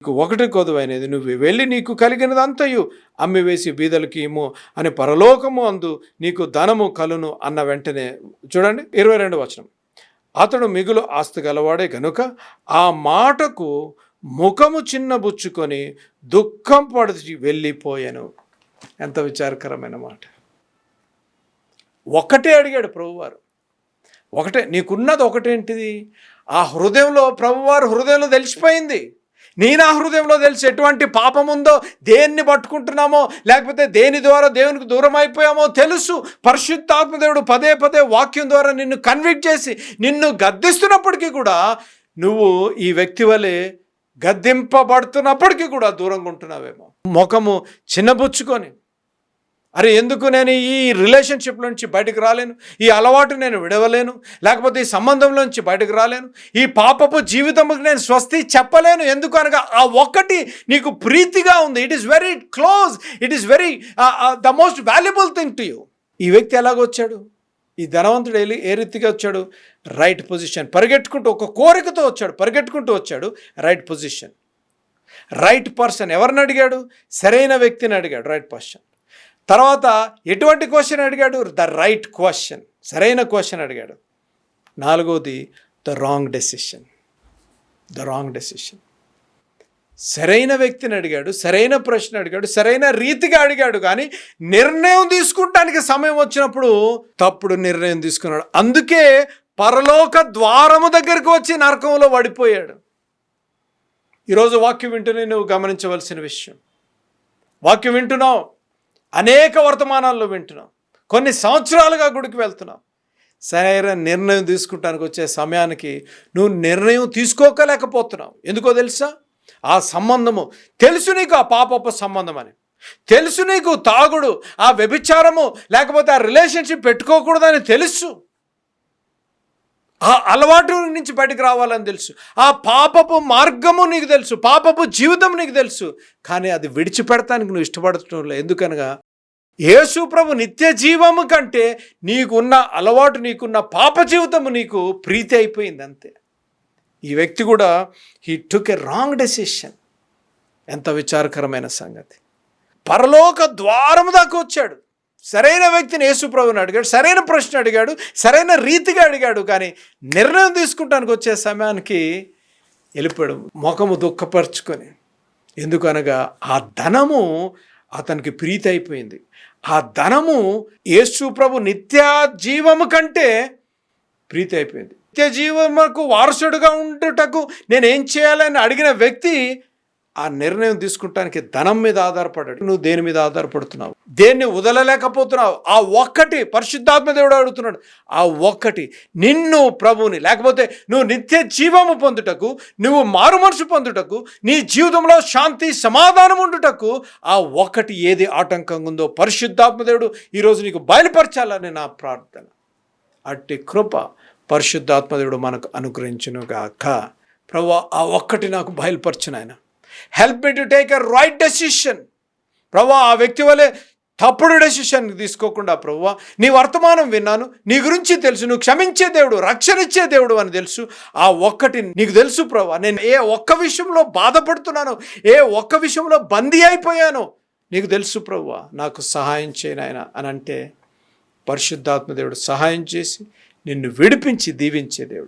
నీకు ఒకటి కొదువైనది. నువ్వు వెళ్ళి నీకు కలిగినదంతయు అమ్మివేసి బీదలకి ఇము అని పరలోకము అందు నీకు ధనము కలును అన్న వెంటనే చూడండి ఇరవై రెండు వచనం. అతడు మిగులు ఆస్తి గలవాడే గనుక ఆ మాటకు ముఖము చిన్నబుచ్చుకొని దుఃఖం పడిచి వెళ్ళిపోయాను. ఎంత విచారకరమైన మాట. ఒకటే అడిగాడు ప్రభువారు. ఒకటే నీకున్నది ఒకటేంటిది? ఆ హృదయంలో ప్రభువారు హృదయంలో తెలిసిపోయింది. నీ నా హృదయంలో తెలిసి ఎటువంటి పాపం ఉందో దేన్ని పట్టుకుంటున్నామో లేకపోతే దేని ద్వారా దేవునికి దూరం అయిపోయామో తెలుసు పరిశుద్ధాత్మదేవుడు పదే పదే వాక్యం ద్వారా నిన్ను కన్విక్ట్ చేసి నిన్ను గద్దిస్తున్నప్పటికీ కూడా నువ్వు ఈ వ్యక్తి వలె గద్దింపబడుతున్నప్పటికీ కూడా దూరంగా ఉంటున్నావేమో. ముఖము చిన్నబుచ్చుకొని అరే ఎందుకు నేను ఈ రిలేషన్షిప్ నుంచి బయటకు రాలేను? ఈ అలవాటు నేను విడవలేను. లేకపోతే ఈ సంబంధంలో నుంచి బయటకు రాలేను. ఈ పాపపు జీవితంకి నేను స్వస్తి చెప్పలేను. ఎందుకు అనగా ఆ ఒక్కటి నీకు ప్రీతిగా ఉంది. It is very close it is very the most valuable thing to you ఈ వ్యక్తి ఎలాగొచ్చాడు ఈ ధనవంతుడు వెళ్ళి ఏ రీతిగా వచ్చాడు? రైట్ పొజిషన్ పరిగెట్టుకుంటూ ఒక కోరికతో వచ్చాడు. పరిగెట్టుకుంటూ వచ్చాడు. రైట్ పొజిషన్ రైట్ పర్సన్ ఎవరిని అడిగాడు? సరైన వ్యక్తిని అడిగాడు. రైట్ పర్సన్ తర్వాత ఎటువంటి క్వశ్చన్ అడిగాడు? ద రైట్ క్వశ్చన్ సరైన క్వశ్చన్ అడిగాడు. నాలుగోది the wrong decision the wrong decision సరైన వ్యక్తిని అడిగాడు సరైన ప్రశ్న అడిగాడు సరైన రీతిగా అడిగాడు కానీ నిర్ణయం తీసుకుంటానికి సమయం వచ్చినప్పుడు తప్పుడు నిర్ణయం తీసుకున్నాడు. అందుకే పరలోక ద్వారము దగ్గరకు వచ్చి నరకంలో పడిపోయాడు. ఈరోజు వాక్యం వింటూనే నువ్వు గమనించవలసిన విషయం. వాక్యం వింటున్నావు. అనేక వర్తమానాల్లో వింటున్నాం. కొన్ని సంవత్సరాలుగా గుడికి వెళ్తున్నాం. సరైన నిర్ణయం తీసుకుంటానికి వచ్చే సమయానికి నువ్వు నిర్ణయం తీసుకోకలేకపోతున్నావు. ఎందుకో తెలుసా? ఆ సంబంధము తెలుసు నీకు ఆ పాపపు సంబంధం అని. తెలుసు నీకు తాగుడు ఆ వ్యభిచారము లేకపోతే ఆ రిలేషన్షిప్ పెట్టుకోకూడదని తెలుసు. ఆ అలవాటు నుంచి బయటకు రావాలని తెలుసు. ఆ పాపపు మార్గము నీకు తెలుసు. పాపపు జీవితం నీకు తెలుసు. కానీ అది విడిచిపెడతానికి నువ్వు ఇష్టపడటం లేదు. ఎందుకనగా యేసు ప్రభు నిత్య జీవము కంటే నీకున్న అలవాటు నీకున్న పాప జీవితము నీకు ప్రీతి అయిపోయింది అంతే. ఈ వ్యక్తి కూడా he took a wrong decision ఎంత విచారకరమైన సంగతి. పరలోక ద్వారము దాకా వచ్చాడు. సరైన వ్యక్తిని యేసుప్రభుని అడిగాడు సరైన ప్రశ్న అడిగాడు సరైన రీతిగా అడిగాడు కానీ నిర్ణయం తీసుకుంటానికి వచ్చే సమయానికి వెళ్ళిపోయాడు ముఖము దుఃఖపరుచుకొని. ఎందుకనగా ఆ ధనము అతనికి ప్రీతి అయిపోయింది ఆ ధనము యేసు ప్రభు నిత్య జీవము కంటే ప్రీతి అయిపోయింది నిత్య జీవముకు వారసుడుగా ఉండుటకు నేను ఏం చేయాలని అడిగిన వ్యక్తి ఆ నిర్ణయం తీసుకుంటానికి ధనం మీద ఆధారపడాడు. నువ్వు దేని మీద ఆధారపడుతున్నావు? దేన్ని వదలలేకపోతున్నావు? ఆ ఒక్కటి పరిశుద్ధాత్మ దేవుడు అడుగుతున్నాడు. ఆ ఒక్కటి నిన్ను ప్రభువుని లేకపోతే నువ్వు నిత్య జీవము పొందుటకు నువ్వు మారు మనసు పొందుటకు నీ జీవితంలో శాంతి సమాధానం ఉండుటకు ఆ ఒక్కటి ఏది ఆటంకంగా ఉందో పరిశుద్ధాత్మ దేవుడు ఈరోజు నీకు బయలుపరచాలని నా ప్రార్థన. అట్టి కృప పరిశుద్ధాత్మదేవుడు మనకు అనుగ్రహించునుగాక. ప్రభు ఆ ఒక్కటి నాకు బయలుపరచును ఆయన help me to take a right decision ప్రభు ఆ వ్యక్తి వలె తప్పుడు డెసిషన్ తీసుకోకుండా ప్రభు నీ వర్తమానం విన్నాను నీ గురించి తెలుసు నువ్వు క్షమించే దేవుడు రక్షణ ఇచ్చే దేవుడు అని తెలుసు. ఆ ఒక్కటి నీకు తెలుసు ప్రభు నేను ఏ ఒక్క విషయంలో బాధపడుతున్నాను ఏ ఒక్క విషయంలో బందీ అయిపోయాను నీకు తెలుసు ప్రభు నాకు సహాయం చేయనాయన అని అంటే పరిశుద్ధాత్మ దేవుడు సహాయం చేసి నిన్ను విడిపించి దీవించే దేవుడు.